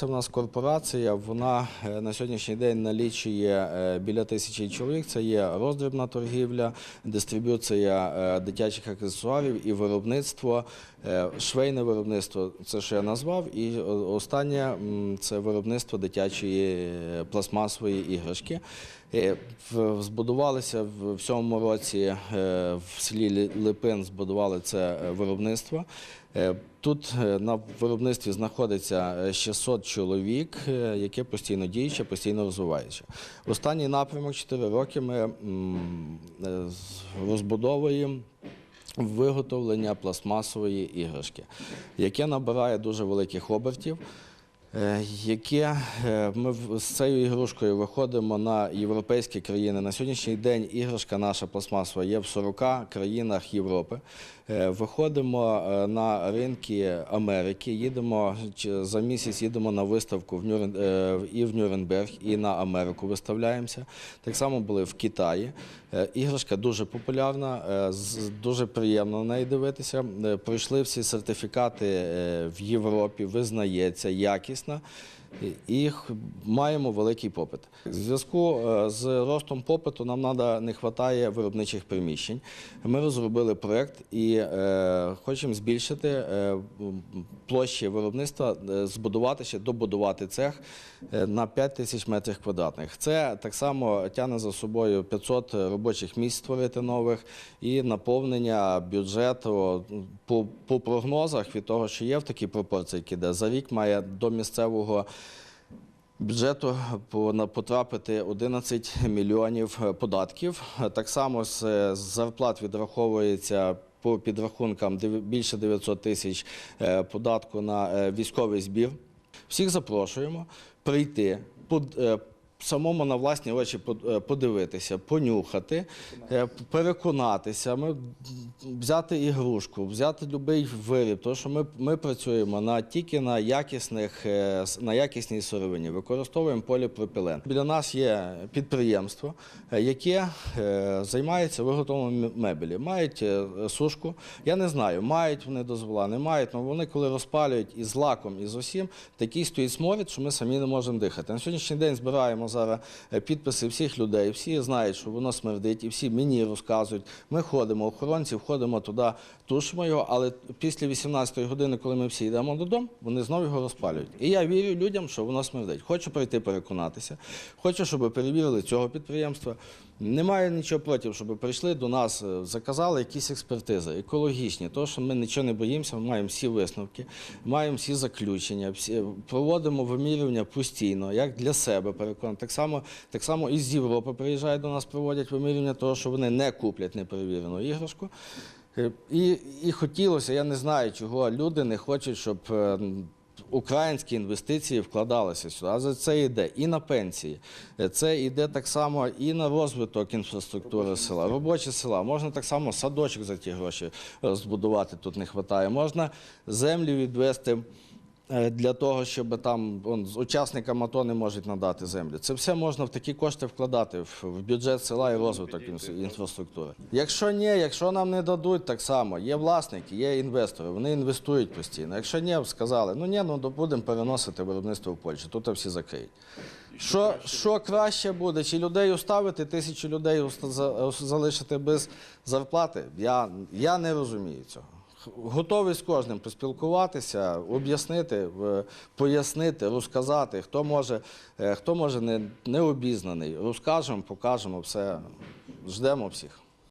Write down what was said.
Це в нас корпорація. Вона е, на сьогоднішній день налічує е, біля тисячі чоловік. Це є роздрібна торгівля, дистриб'юція е, дитячих аксесуарів і виробництво, швейне виробництво. Це що я назвав. І останнє це виробництво дитячої пластмасової іграшки. Збудувалися в цьому році в селі Лі- Липин. Збудували це виробництво. Е, Тут е, на виробництві знаходиться е, 600 чоловік, е, яке постійно діюче, постійно розвивається. Останній напрямок 4 роки ми розбудовуємо виготовлення пластмасової іграшки, яке набирає дуже великих обертів. Е, Яке е, ми з цією ігрушкою виходимо на європейські країни. На сьогоднішній день іграшка наша пластмасова є в 40 країнах Європи. Е, Виходимо на ринки Америки, їдемо за місяць їдемо на виставку в Нюрн... і в Нюрнберг, і на Америку виставляємося. Так само були в Китаї. Іграшка дуже популярна, дуже приємно на неї дивитися. Пройшли всі сертифікати в Європі, визнається, якісна. І- маємо великий попит. В зв'язку е, з ростом попиту нам надо, не вистачає виробничих приміщень. Ми розробили проєкт і е, хочемо збільшити е, площі виробництва, е, збудувати ще добудувати цех е, на 5 тисяч метрів квадратних. Це так само тягне за собою 500 робочих місць створити нових і наповнення бюджету по, по прогнозах від того, що є в такій пропорції, які йде за рік має до місцевого бюджету потрапити 11 мільйонів е, податків. Е, Так само з е, зарплат відраховується по підрахункам більше 900 тисяч е, податку на е, військовий збір. Всіх запрошуємо прийти. Самому на власні очі е, подивитися, понюхати, е, переконатися, ми взяти ігрушку, взяти будь-який виріб, тому що ми, ми працюємо на тільки на якісних е, на якісній сировині, використовуємо поліпропілен. Біля нас є підприємство, яке займається виготовленням мебелі. Мають сушку. Я не знаю, мають вони дозвола, не мають. але вони коли розпалюють із лаком, і з усім, такий стоїть сморід, що ми самі не можемо дихати. На сьогоднішній день збираємо зараз е, підписи всіх людей. Всі знають, що воно смердить, і всі мені розказують. Ми ходимо, охоронці, входимо туди, тушимо його, але після 18-ї години, коли ми всі йдемо додому, вони знову його розпалюють. І я вірю людям, що воно смердить. Хочу прийти переконатися, хочу, щоб перевірили цього підприємства. Немає нічого проти, щоб прийшли до нас, е, заказали якісь експертизи, екологічні, тому що ми нічого не боїмося, ми маємо всі висновки, маємо всі заключення, всі, проводимо вимірювання постійно, як для себе переконані. Так само, так само і з Європи приїжджають до нас, проводять вимірювання, того, що вони не куплять неперевірену іграшку. Е, І, і хотілося, я не знаю, чого люди не хочуть, щоб е, українські інвестиції вкладалися сюди. А за це йде і на пенсії, це йде так само і на розвиток інфраструктури села, робочі села. Можна так само садочок за ті гроші збудувати тут не вистачає. Можна землю відвести. Е, Для того, щоб там он, учасникам АТО не можуть надати землю. Це все можна в такі кошти вкладати в, в бюджет села і розвиток інфраструктури. Якщо ні, якщо нам не дадуть, так само є власники, є інвестори, вони інвестують постійно. Якщо ні, сказали, ну ні, ну будемо переносити виробництво в Польщу, тут всі закриють. Що, що краще буде? Чи людей оставити, тисячу людей залишити без зарплати? Я, я не розумію цього. Готовий з кожним поспілкуватися, об'яснити, пояснити, розказати, хто може, е, хто може не, не обізнаний. Розкажемо, покажемо все. Ждемо всіх.